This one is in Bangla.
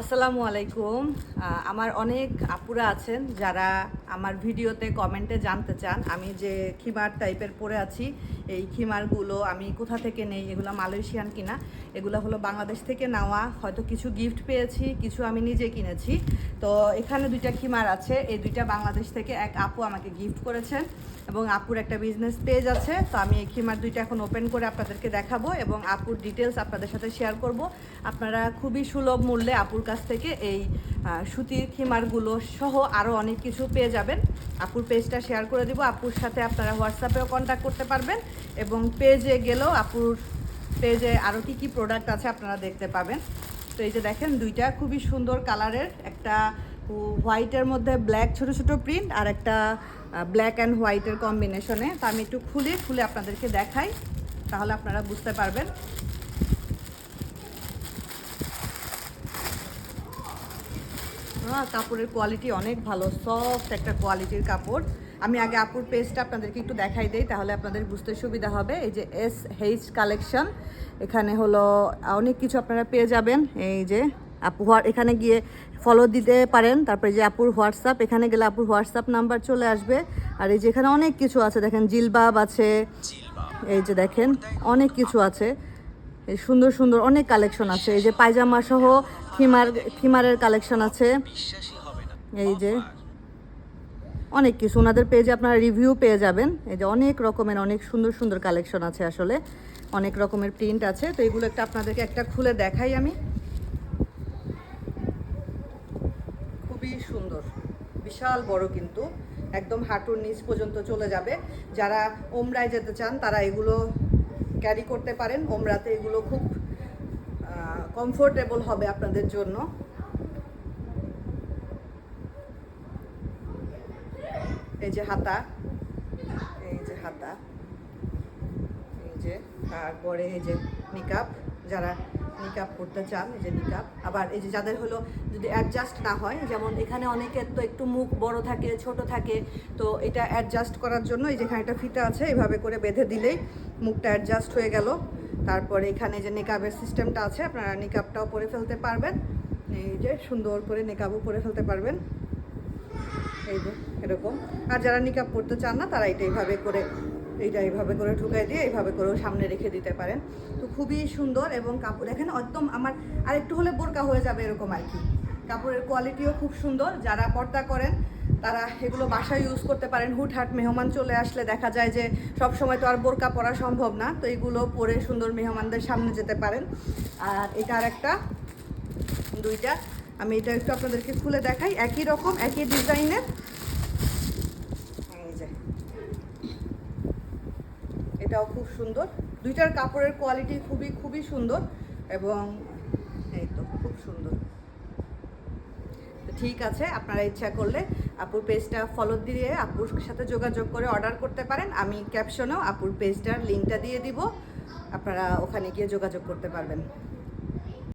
আসসালামু আলাইকুম। আমার অনেক আপুরা আছেন যারা আমার ভিডিওতে কমেন্টে জানতে চান, আমি যে খিমার টাইপের পরে আছি, এই খিমারগুলো আমি কোথা থেকে নেই, এগুলো মালয়েশিয়ান কিনা, এগুলো হলো বাংলাদেশ থেকে নেওয়া, হয়তো কিছু গিফট পেয়েছি, কিছু আমি নিজে কিনেছি। তো এখানে দুইটা খিমার আছে, এই দুইটা বাংলাদেশ থেকে এক আপু আমাকে গিফট করেছেন এবং আপুর একটা বিজনেস পেজ আছে। তো আমি এই খিমার দুইটা এখন ওপেন করে আপনাদেরকে দেখাবো এবং আপুর ডিটেলস আপনাদের সাথে শেয়ার করব। আপনারা খুবই সুলভ মূল্যে আপুর কাছ থেকে এই সুতির খিমারগুলো সহ আরও অনেক কিছু পেয়ে যাবেন। আপুর পেজটা শেয়ার করে দিব। আপুর সাথে আপনারা হোয়াটসঅ্যাপেও কন্ট্যাক্ট করতে পারবেন এবং পেজে গেলেও আপুর পেজে আরও কী কী প্রোডাক্ট আছে আপনারা দেখতে পাবেন। তো এই যে দেখেন, দুইটা খুবই সুন্দর কালারের একটা হোয়াইটের মধ্যে ব্ল্যাক ছোট ছোট প্রিন্ট আর একটা ব্ল্যাক অ্যান্ড হোয়াইটের কম্বিনেশনে তো আমি একটু খুলে খুলে আপনাদেরকে দেখাই, তাহলে আপনারা বুঝতে পারবেন। আহ, কাপড়ের কোয়ালিটি অনেক ভালো সফট একটা কোয়ালিটির কাপড়। আমি আগে আপুর পেজটা আপনাদেরকে একটু দেখাই দিই তাহলে আপনাদের বুঝতে সুবিধা হবে। এই যে এস হেইচ কালেকশন এখানে হলো অনেক কিছু আপনারা পেয়ে যাবেন। এই যে আপু হোয়া- এখানে গিয়ে ফলো দিতে পারেন। তারপরে যে আপুর হোয়াটসঅ্যাপ এখানে গেলে আপুর হোয়াটসঅ্যাপ নাম্বার চলে আসবে। আর এই যে এখানে অনেক কিছু আছে দেখেন জিলবাব আছে। এই যে দেখেন অনেক কিছু আছে। সুন্দর সুন্দর অনেক কালেকশন আছে। এই যে পায়জামা সহ খিমার খিমারের কালেকশন আছে। এই যে অনেক কিছু। ওনাদের পেজে আপনারা রিভিউ পেয়ে যাবেন। এই যে অনেক রকমের, অনেক সুন্দর সুন্দর কালেকশন আছে আসলে। অনেক রকমের প্রিন্ট আছে। তো এগুলো একটা আপনাদেরকে একটা খুলে দেখাই আমি। খুবই সুন্দর। বিশাল বড় কিন্তু। একদম হাঁটুর নিচ পর্যন্ত চলে যাবে। যারা ওমরায় যেতে চান, তারা এগুলো ক্যারি করতে পারেন। ওমরাতে এগুলো খুব কমফোর্টেবল হবে আপনাদের জন্য। এই যে হাতা, এই যে হাতা, এই যে, তারপরে এই যে মেকআপ যারা নিকাপ করতে চান, এই যে নিকাপ আবার এই যে যাদের হলো যদি অ্যাডজাস্ট না হয়, যেমন এখানে অনেকের তো একটু মুখ বড় থাকে, ছোট থাকে, তো এটা অ্যাডজাস্ট করার জন্য এই যেখানে একটা ফিতা আছে, এভাবে করে বেঁধে দিলেই মুখটা অ্যাডজাস্ট হয়ে গেল। তারপরে এখানে যে নিকাবের সিস্টেমটা আছে, আপনারা নিকাবটাও পরে ফেলতে পারবেন। এই যে সুন্দর করে নিকাবও পরে ফেলতে পারবেন। এই যে এরকম। আর যারা নিকাব পড়তে চান না, তারা এটা এইভাবে করে এইটা এইভাবে করে ঢুকাই দিয়ে এইভাবে করেও সামনে রেখে দিতে পারেন। তো খুবই সুন্দর এবং কাপড় দেখেন একদম আমার আর একটু হলে বোরকা হয়ে যাবে এরকম আর কি। কাপড়ের কোয়ালিটিও খুব সুন্দর। যারা পর্দা করেন, তারা এগুলো বাসায় ইউজ করতে পারেন। হুটহাট মেহমান চলে আসলে দেখা যায় যে সব সময় তো আর বোরকা পরা সম্ভব না। তো এগুলো পরে সুন্দর মেহমানদের সামনে যেতে পারেন। আর এটা আর একটা, দুইটা। আমি এটা একটু আপনাদেরকে খুলে দেখাই। একই রকম, একই ডিজাইনের এই যে এটাও খুব সুন্দর। দুইটার কাপড়ের কোয়ালিটি খুবই খুবই সুন্দর এবং এই তো খুব সুন্দর। ঠিক আছে, আপনারা ইচ্ছা করলে আপুর পেজটা ফলো দিয়ে আপুর সাথে যোগাযোগ করে অর্ডার করতে পারেন। আমি ক্যাপশনেও আপুর পেজটার লিঙ্কটা দিয়ে দিব। আপনারা ওখানে গিয়ে যোগাযোগ করতে পারবেন।